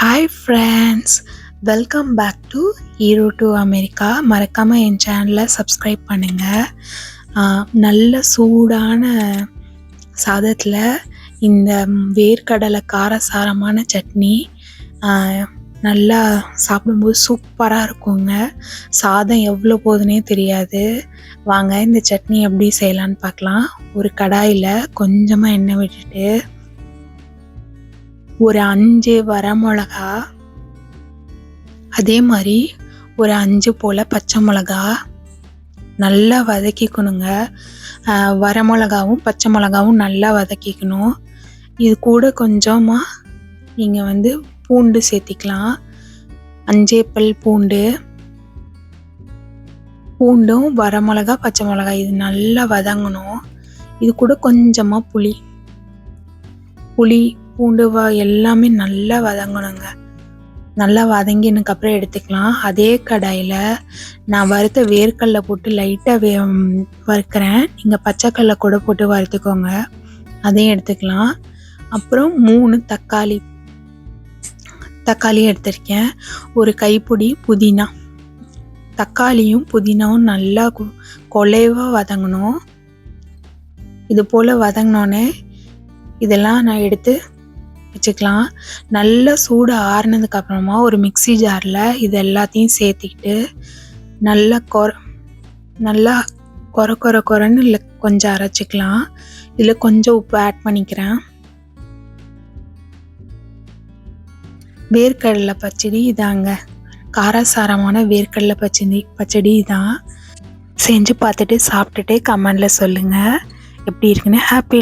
Hi friends welcome back to hero to America மறக்காமல் என் சேனலை சப்ஸ்கிரைப் பண்ணுங்கள் நல்ல சூடான சாதத்தில் இந்த வேர்க்கடலை காரசாரமான சட்னி நல்லா சாப்பிடும்போது சூப்பராக இருக்குங்க. சாதம் எவ்வளோ போகுதுனே தெரியாது. வாங்க இந்த சட்னி எப்படி செய்யலான்னு பார்க்கலாம். ஒரு கடாயில் கொஞ்சமாக எண்ணெய் விட்டுட்டு ஒரு அஞ்சு வரமிளகா அதே மாதிரி ஒரு அஞ்சு போல் பச்சை மிளகா நல்லா வதக்கிக்கணுங்க. வரமிளகாவும் பச்சை மிளகாவும் நல்லா வதக்கிக்கணும். இது கூட கொஞ்சமாக நீங்கள் வந்து பூண்டு சேர்த்திக்கலாம். அஞ்சே பல் பூண்டு. பூண்டும் வரமிளகா பச்சை மிளகா இது நல்லா வதங்கணும். இது கூட கொஞ்சமாக புளி. புளி பூண்டுவா எல்லாமே நல்லா வதங்கணுங்க. நல்லா வதங்கினதுக்கு அப்புறம் எடுத்துக்கலாம். அதே கடாயில் நான் வறுத்த வேர்க்கடலை போட்டு லைட்டாக வே வறுக்கிறேன். நீங்கள் பச்சைக்கடலை கூட போட்டு வறுத்துக்கோங்க. அதையும் எடுத்துக்கலாம். அப்புறம் மூணு தக்காளி. தக்காளி எடுத்திருக்கேன். ஒரு கைப்பிடி புதினா. தக்காளியும் புதினாவும் நல்லா கு- குலைவா வதங்கணும். இது போல் வதங்கினோன்னே இதெல்லாம் நான் எடுத்து வச்சுக்கலாம். நல்லா சூடு ஆறுனதுக்கு அப்புறமா ஒரு மிக்ஸி ஜாரில் இது எல்லாத்தையும் சேர்த்துக்கிட்டு நல்லா கொர நல்லா கொர கொர கொரன்னு இல்லை கொஞ்சம் அரைச்சிக்கலாம். இதில் கொஞ்சம் உப்பு ஆட் பண்ணிக்கிறேன். வேர்க்கடலை பச்சடி இதாங்க. காரசாரமான வேர்க்கடலை பச்சடி பச்சடி இதான். செஞ்சு பார்த்துட்டு சாப்பிட்டுட்டு கமெண்டில் சொல்லுங்கள் எப்படி இருக்குன்னு ஹாப்பி